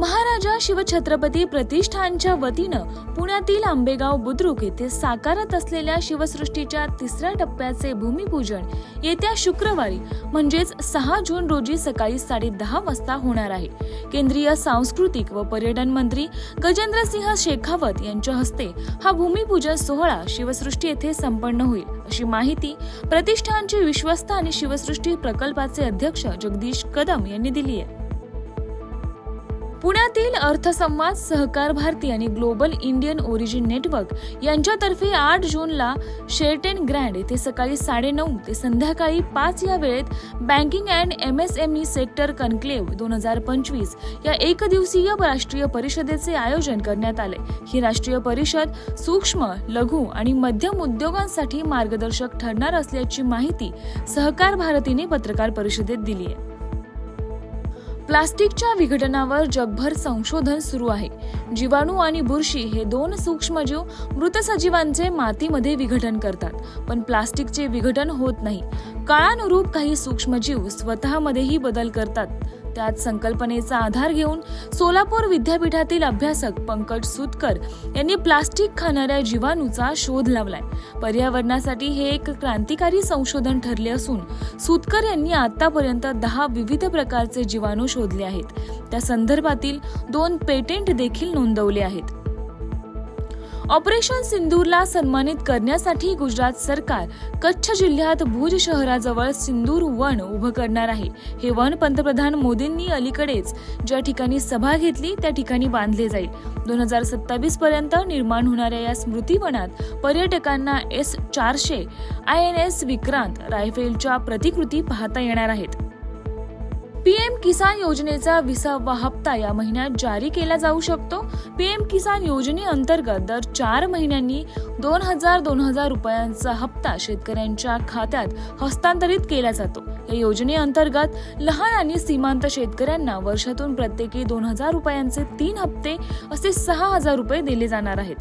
महाराजा शिवछत्रपती प्रतिष्ठानच्या वतीनं पुण्यातील आंबेगाव बुद्रुक येथे साकारत असलेल्या शिवसृष्टीच्या तिसऱ्या टप्प्याचे भूमिपूजन येत्या शुक्रवारी म्हणजेच सहा जून रोजी सकाळी साडे दहा वाजता होणार आहे. केंद्रीय सांस्कृतिक व पर्यटन मंत्री गजेंद्रसिंह शेखावत यांच्या हस्ते हा भूमिपूजन सोहळा शिवसृष्टी येथे संपन्न होईल. अशी माहिती प्रतिष्ठानचे विश्वस्त आणि शिवसृष्टी प्रकल्पाचे अध्यक्ष जगदीश कदम यांनी दिली आहे. पुण्यातील अर्थसंवाद सहकार भारती आणि ग्लोबल इंडियन ओरिजिन नेटवर्क यांच्यातर्फे आठ जूनला शेरटेन ग्रँड येथे सकाळी साडेनऊ ते संध्याकाळी पाच या वेळेत banking and M S M E sector conclave दोन हजार पंचवीस या एकदिवसीय राष्ट्रीय परिषदेचे आयोजन करण्यात आले. ही राष्ट्रीय परिषद सूक्ष्म लघु आणि मध्यम उद्योगांसाठी मार्गदर्शक ठरणार असल्याची माहिती सहकार भारतीने पत्रकार परिषदेत दिली आहे. प्लास्टिकच्या विघटनावर जगभर संशोधन सुरू आहे. जीवाणू आणि बुरशी हे दोन सूक्ष्मजीव मृत सजीवांचे मातीमध्ये विघटन करतात. पण प्लास्टिकचे विघटन होत नाही. काळानुरूप काही सूक्ष्मजीव स्वतःमध्येही बदल करतात. त्यात संकल्पनेचा आधार घेऊन सोलापूर विद्यापीठातील अभ्यासक पंकज सुतकर यांनी प्लास्टिक खाणाऱ्या जीवाणूचा शोध लावलाय. पर्यावरणासाठी हे एक क्रांतिकारी संशोधन ठरले असून सुतकर यांनी आतापर्यंत दहा विविध प्रकारचे जीवाणू शोधले आहेत. त्या संदर्भातील दोन पेटेंट देखील नोंदवले आहेत. ऑपरेशन सिंदूरला सन्मानित करण्यासाठी गुजरात सरकार कच्छ जिल्ह्यात भुज शहराजवळ सिंदूर वन उभं करणार आहे. हे वन पंतप्रधान मोदींनी अलीकडेच ज्या ठिकाणी सभा घेतली त्या ठिकाणी बांधले जाईल. दोन हजार सत्तावीस पर्यंत निर्माण होणाऱ्या या स्मृतीवनात पर्यटकांना एस चारशे आय एन एस विक्रांत रायफेलच्या प्रतिकृती पाहता येणार आहेत. पीएम किसान योजनेचा विसावा हप्ता या महिन्यात जारी केला जाऊ शकतो. पीएम किसान योजनेअंतर्गत दर चार महिन्यांनी दोन हजार दोन हजार रुपयांचा हप्ता शेतकऱ्यांच्या खात्यात हस्तांतरित केला जातो. या योजनेअंतर्गत लहान आणि सीमांत शेतकऱ्यांना वर्षातून प्रत्येकी दोन हजार रुपयांचे तीन हप्ते असे सहा हजार रुपये दिले जाणार आहेत.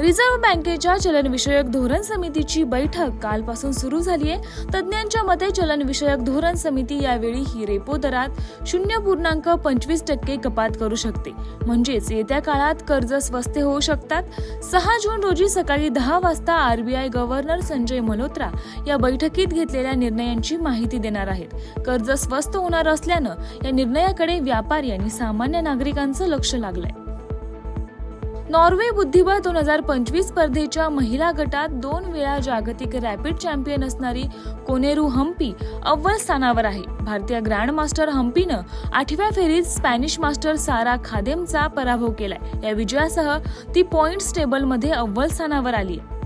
रिझर्व्ह बँकेच्या चलनविषयक धोरण समितीची बैठक कालपासून सुरू झाली आहे तज्ज्ञांच्या मते चलनविषयक धोरण समिती यावेळी ही रेपो दरात शून्य पूर्णांक पंचवीस टक्के कपात करू शकते. म्हणजेच येत्या काळात कर्ज स्वस्ते होऊ शकतात. सहा जून रोजी सकाळी दहा वाजता आरबीआय गव्हर्नर संजय मल्होत्रा या बैठकीत घेतलेल्या निर्णयांची माहिती देणार आहेत. कर्ज स्वस्त होणार असल्यानं या निर्णयाकडे व्यापारी आणि सामान्य नागरिकांचं लक्ष लागलंय. नॉर्वे बुद्धिबळ दोन हजार पंचवीस स्पर्धेच्या महिला गटात दोन वेळा जागतिक रॅपिड चॅम्पियन असणारी कोनेरू हम्पी अव्वल स्थानावर आहे. भारतीय ग्रँड मास्टर हम्पीनं आठव्या फेरीत स्पॅनिश मास्टर सारा खादेमचा पराभव केलाय. या विजयासह ती पॉइंट्स टेबलमध्ये अव्वल स्थानावर आली आहे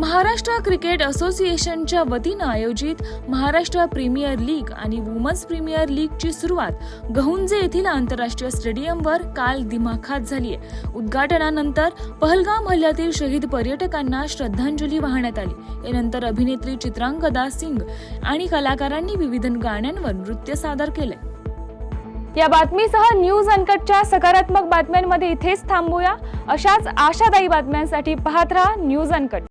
महाराष्ट्र क्रिकेट असोसिएशनच्या वतीनं आयोजित महाराष्ट्र प्रीमियर लीग आणि वुमन्स प्रीमियर लीगची सुरुवात गहुंजे येथील आंतरराष्ट्रीय स्टेडियमवर काल दिमाखात झाली आहे उद्घाटनानंतर पहलगाम हल्ल्यातील शहीद पर्यटकांना श्रद्धांजली वाहण्यात आली. यानंतर अभिनेत्री चित्रांगदा सिंग आणि कलाकारांनी विविध गाण्यांवर नृत्य सादर केले या बातमीसह न्यूज अनकटच्या सकारात्मक बातम्यांमध्ये इथेच थांबूया. अशाच आशादायी बातम्यांसाठी पाहत राहा न्यूज अनकट.